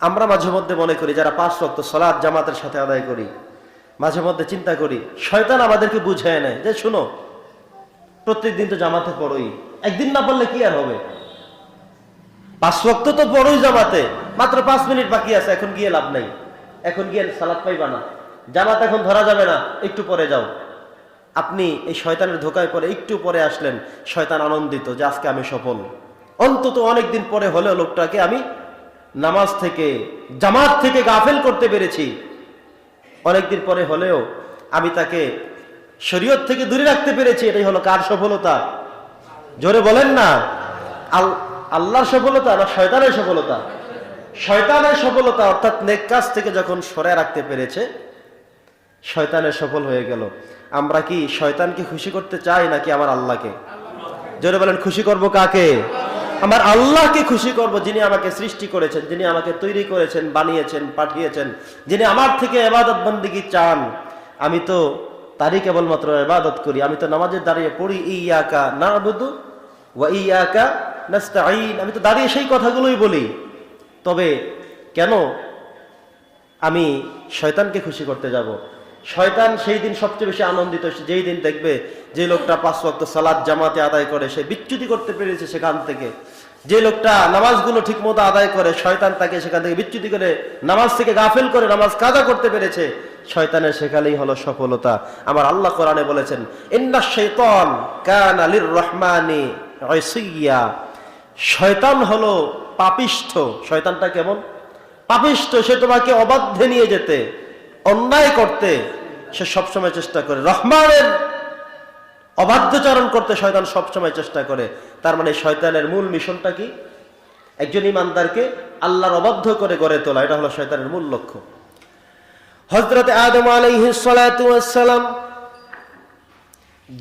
আমরা মাঝে মধ্যে মনে করি, যারা পাঁচ রক্ত সলাদ জামাতের সাথে আদায় করি, মাঝে মধ্যে চিন্তা করি, শয়তান আমাদেরকে বুঝায় নেয়। যে শুনো, প্রত্যেকদিন তো জামাতে পড়োই, একদিন না পড়লে কি আর হবে? পাঁচ রক্ত তো পড়োই জামাতে, মাত্র পাঁচ মিনিট বাকি আছে, এখন গিয়ে লাভ নাই। এখন গিয়ে সালাদ পাইবা না। জামাত এখন ধরা যাবে না, একটু পরে যাও। আপনি এই শয়তানের ধোকায় পরে একটু পরে আসলেন, শয়তান আনন্দিত যে আজকে আমি সফল। অন্তত অনেকদিন পরে হলেও লোকটাকে আমি নামাজ থেকে, জামাত থেকে গাফেল করতে পেরেছি। অনেকদিন পরে হলেও আমি তাকে শরীয়ত থেকে দূরে রাখতে পেরেছি, এটাই হলো কার সফলতা? জোরে বলেন না। আল আল্লাহর সফলতা না শয়তানের সফলতা? শয়তানের সফলতা অর্থাৎ নেক কাজ থেকে যখন সরে রাখতে পেরেছে, শয়তানের সফল হয়ে গেল। আমরা কি শয়তানকে খুশি করতে চাই নাকি আমার আল্লাহকে? জোরে বলেন, খুশি করব কাকে? আমার আল্লাহকে খুশি করব যিনি আমাকে সৃষ্টি করেছেন, যিনি আমাকে তৈরি করেছেন, বানিয়েছেন, পাঠিয়েছেন, যিনি আমার থেকে এবাদত বন্দিগি চান। আমি তো তারই কেবলমাত্র এবাদত করি। আমি তো নামাজের দাঁড়িয়ে পড়ি ইয়াকা না বুধু ওয়া ইয়াকা নাস্তাইন আমি তো দাঁড়িয়ে সেই কথাগুলোই বলি। তবে কেন আমি শয়তানকে খুশি করতে যাব? শয়তান সেই দিন সবচেয়ে বেশি আনন্দিত। যেই দিন দেখবে যে লোকটা পাঁচ ওয়াক্ত সালাদ জামাতে আদায় করে, সে বিচ্যুতি করতে পেরেছে সেখান থেকে। যে লোকটা নামাজগুলো ঠিক মতো আদায় করে, শয়তান তাকে সেখান থেকে বিচ্যুতি করে, নামাজ থেকে গাফেল করে, নামাজ কাজা করতে পেরেছে। শয়তানের সেখানেই হলো সফলতা। আমার আল্লাহ কোরআনে বলেছেন, ইন্না শৈতন কান আলির রহমানি শয়তান হলো পাপিষ্ঠ। শয়তানটা কেমন? পাপিষ্ঠ, সে তোমাকে অবাধ্যে নিয়ে যেতে। অন্যায় করতে সে সবসময় চেষ্টা করে। রহমানের অবাধ্যচারণ করতে শয়তান সবসময় চেষ্টা করে। তার মানে শয়তানের মূল মিশনটা কি? একজন ইমানদারকে আল্লাহর অবাধ্য করে গড়ে তোলা, এটা হলো শয়তানের মূল লক্ষ্য। হজরত আদম আলাইহিসালাম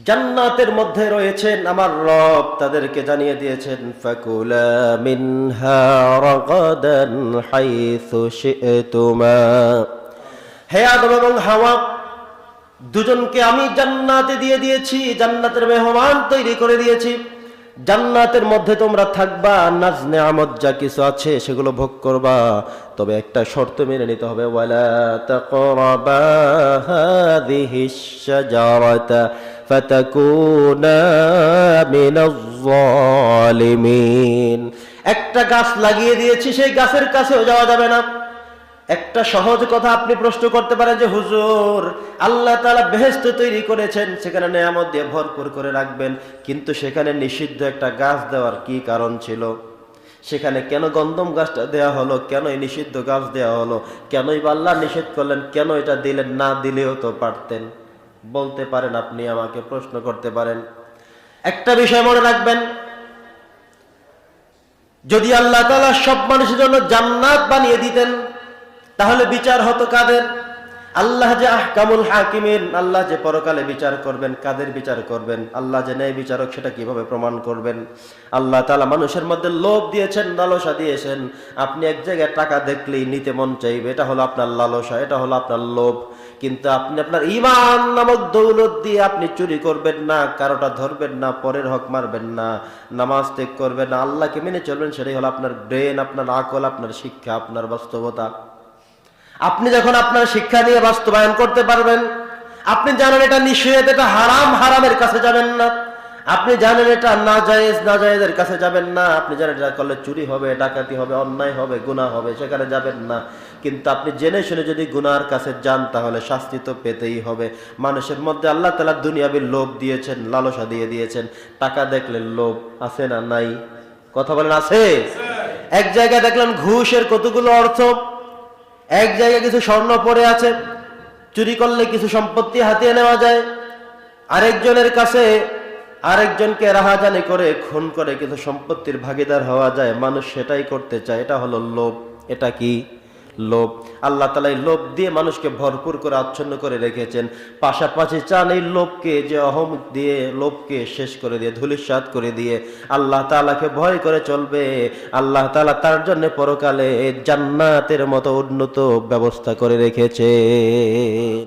জান্নাতের মধ্যে রয়েছেন। আমার রব তাদেরকে জানিয়ে দিয়েছেন, ফাকুলা মিনহা রাগাদান হাইথু শি'তুমা। হে আদম এবং হাওয়া, দুজনকে আমি জান্নাতে দিয়ে দিয়েছি, জান্নাতের মেহমান তৈরি করে দিয়েছি। জান্নাতের মধ্যে তোমরা থাকবা, নাজ নেয়ামত যা কিছু আছে সেগুলো ভোগ করবা। তবে একটা শর্ত মেনে নিতে হবে একটা গাছ লাগিয়ে দিয়েছি, সেই গাছের কাছেও যাওয়া যাবে না। একটা সহজ কথা আপনি প্রশ্ন করতে পারেন যে, হুজুর, আল্লাহ তালা বেহেস্ত তৈরি করেছেন, সেখানে নেয়ামত দিয়ে ভরপুর করে রাখবেন। কিন্তু সেখানে নিষিদ্ধ একটা গাছ দেওয়ার কি কারণ ছিল? সেখানে কেন গন্ধম গাছটা দেওয়া হলো? কেন এই নিষিদ্ধ গাছ দেওয়া হলো? কেনই বা আল্লাহ নিষেধ করলেন? কেন এটা দিলেন? না দিলেও তো পারতেন। বলতে পারেন আপনি, আমাকে প্রশ্ন করতে পারেন। একটা বিষয় মনে রাখবেন, যদি আল্লাহ তালা সব মানুষের জন্য জান্নাত বানিয়ে দিতেন তাহলে বিচার হতো কাদের? আল্লাহ যে আহকামুল হাকিমিন, আল্লাহ যে পরকালে বিচার করবেন, কাদের বিচার করবেন? আল্লাহ যে ন্যায় বিচারক, সেটা কীভাবে প্রমাণ করবেন? আল্লাহ তালা মানুষের মধ্যে লোভ দিয়েছেন, লালসা দিয়েছেন। আপনি এক জায়গায় টাকা দেখলেই নিতে মন চাইবে, এটা হলো আপনার লালসা, এটা হলো আপনার লোভ। কিন্তু আপনি আপনার ইমান নামক দৌলত দিয়ে আপনি চুরি করবেন না, কারোটা ধরবেন না, পরের হক মারবেন না, নামাজ ত্যাগ করবেন না, আল্লাহকে মেনে চলবেন, সেটাই হলো আপনার ব্রেন, আপনার আকল, আপনার শিক্ষা, আপনার বাস্তবতা। আপনি যখন আপনার শিক্ষা নিয়ে বাস্তবায়ন করতে পারবেন, আপনি জানেন এটা নিষেধ, এটা হারাম, হারামের কাছে যাবেন না। আপনি জানেন এটা না জায়েজ না জায়েজের কাছে যাবেন না। আপনি জানেন এটা করলে চুরি হবে, ডাকাতি হবে, অন্যায় হবে, গুনাহ হবে, সেখানে যাবেন না। কিন্তু আপনি জেনে শুনে যদি গুনার কাছে যান, তাহলে শাস্তি তো পেতেই হবে। মানুষের মধ্যে আল্লাহ তালা দুনিয়াবি লোভ দিয়েছেন, লালসা দিয়ে দিয়েছেন। টাকা দেখলে লোভ আছে না নাই? কথা বলেন, আছে? এক জায়গায় দেখলেন ঘুষের কতগুলো অর্থ? এক জায়গায় কিছু স্বর্ণ পড়ে আছে, চুরি করলে কিছু সম্পত্তি হাতিয়ে নেওয়া যায়। আরেকজনের কাছে আরেকজনকে রাহাজানি করে, খুন করে কিছু সম্পত্তির ভাগিদার হওয়া যায়। মানুষ সেটাই করতে চায়, এটা হলো লোভ। এটা কি? লোভ। আল্লাহ তালা এই লোভ দিয়ে মানুষকে ভরপুর করে, আচ্ছন্ন করে রেখেছেন। পাশাপাশি চান এই লোভকে যে অহম দিয়ে, লোভকে শেষ করে দিয়ে ধুলিসাত করে দিয়ে আল্লাহ তালাকে ভয় করে চলবে। আল্লাহ তালা তার জন্য পরকালে জান্নাতের মতো উন্নত ব্যবস্থা করে রেখেছে।